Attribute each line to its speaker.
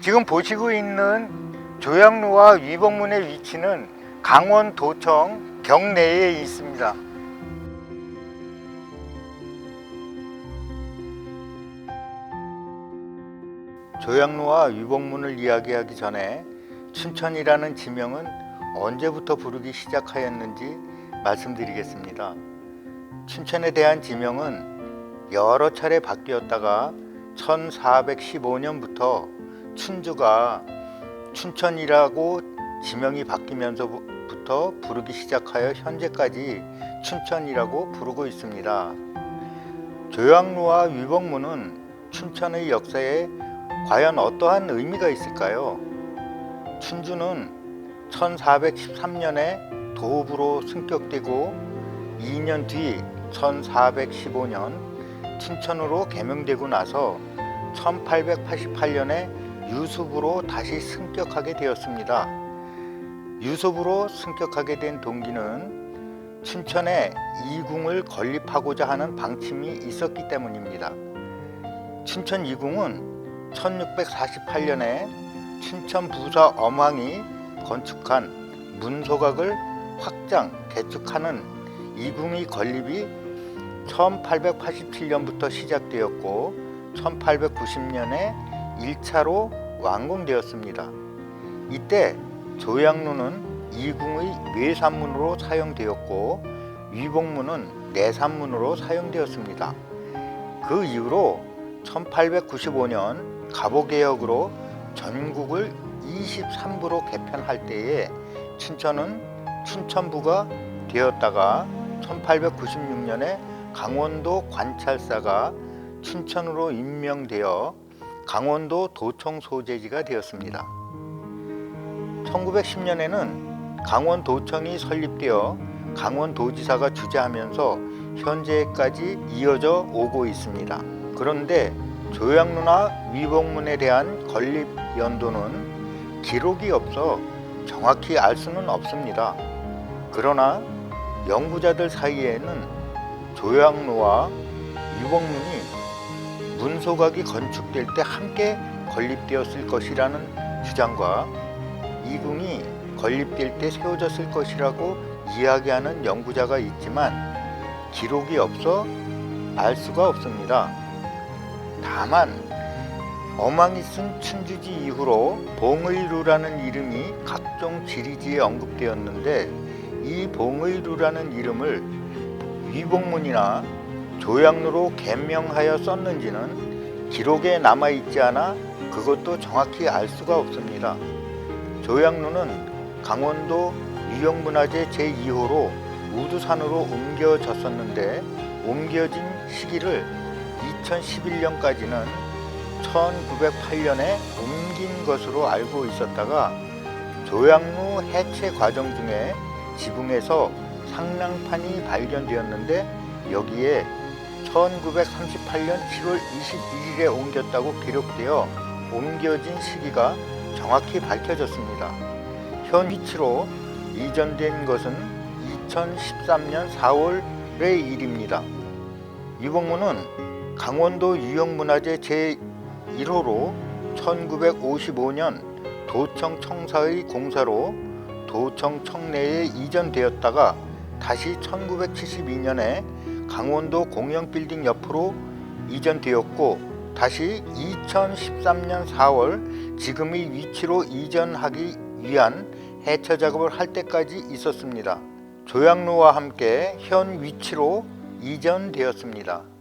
Speaker 1: 지금 보시고 있는 조양루와 위복문의 위치는 강원도청 경내에 있습니다. 조양루와 위복문을 이야기하기 전에 춘천이라는 지명은 언제부터 부르기 시작하였는지 말씀드리겠습니다. 춘천에 대한 지명은 여러 차례 바뀌었다가 1415년부터 춘주가 춘천이라고 지명이 바뀌면서부터 부르기 시작하여 현재까지 춘천이라고 부르고 있습니다. 조양루와 위복문은 춘천의 역사에 과연 어떠한 의미가 있을까요? 춘주는 1413년에 도읍으로 승격되고 2년 뒤 1415년 춘천으로 개명되고 나서 1888년에 유습으로 다시 승격하게 되었습니다. 유습으로 승격하게 된 동기는 춘천에 이궁을 건립하고자 하는 방침이 있었기 때문입니다. 춘천 이궁은 1648년에 춘천 부사 엄왕이 건축한 문소각을 확장 개축하는 이궁의 건립이 1887년부터 시작되었고 1890년에 1차로 완공되었습니다. 이때 조양루는 이궁의 외산문으로 사용되었고 위복문은 내산문으로 사용되었습니다. 그 이후로 1895년 갑오개혁으로 전국을 23부로 개편할 때에 춘천은 춘천부가 되었다가 1896년에 강원도 관찰사가 춘천으로 임명되어 강원도 도청 소재지가 되었습니다. 1910년에는 강원도청이 설립되어 강원도지사가 주재하면서 현재까지 이어져 오고 있습니다. 그런데 조양루나 위복문에 대한 건립 연도는 기록이 없어 정확히 알 수는 없습니다. 그러나 연구자들 사이에는 조양루와 위복문이 문소각이 건축될 때 함께 건립되었을 것이라는 주장과 이궁이 건립될 때 세워졌을 것이라고 이야기하는 연구자가 있지만 기록이 없어 알 수가 없습니다. 다만 어망이 쓴 춘주지 이후로 봉의루라는 이름이 각종 지리지에 언급되었는데 이 봉의루라는 이름을 위복문이나 조양루로 개명하여 썼는지는 기록에 남아 있지 않아 그것도 정확히 알 수가 없습니다. 조양루는 강원도 유형문화재 제2호로 우두산으로 옮겨졌었는데 옮겨진 시기를 2011년까지는 1908년에 옮긴 것으로 알고 있었다가 조양루 해체 과정 중에 지붕에서 상랑판이 발견되었는데 여기에 1938년 7월 22일에 옮겼다고 기록되어 옮겨진 시기가 정확히 밝혀졌습니다. 현 위치로 이전된 것은 2013년 4월의 일입니다. 이봉문은 강원도 유형문화재 제1호로 1955년 도청 청사의 공사로 도청 청내에 이전되었다가 다시 1972년에 강원도 공영빌딩 옆으로 이전되었고 다시 2013년 4월 지금의 위치로 이전하기 위한 해처 작업을 할 때까지 있었습니다. 조양로와 함께 현 위치로 이전되었습니다.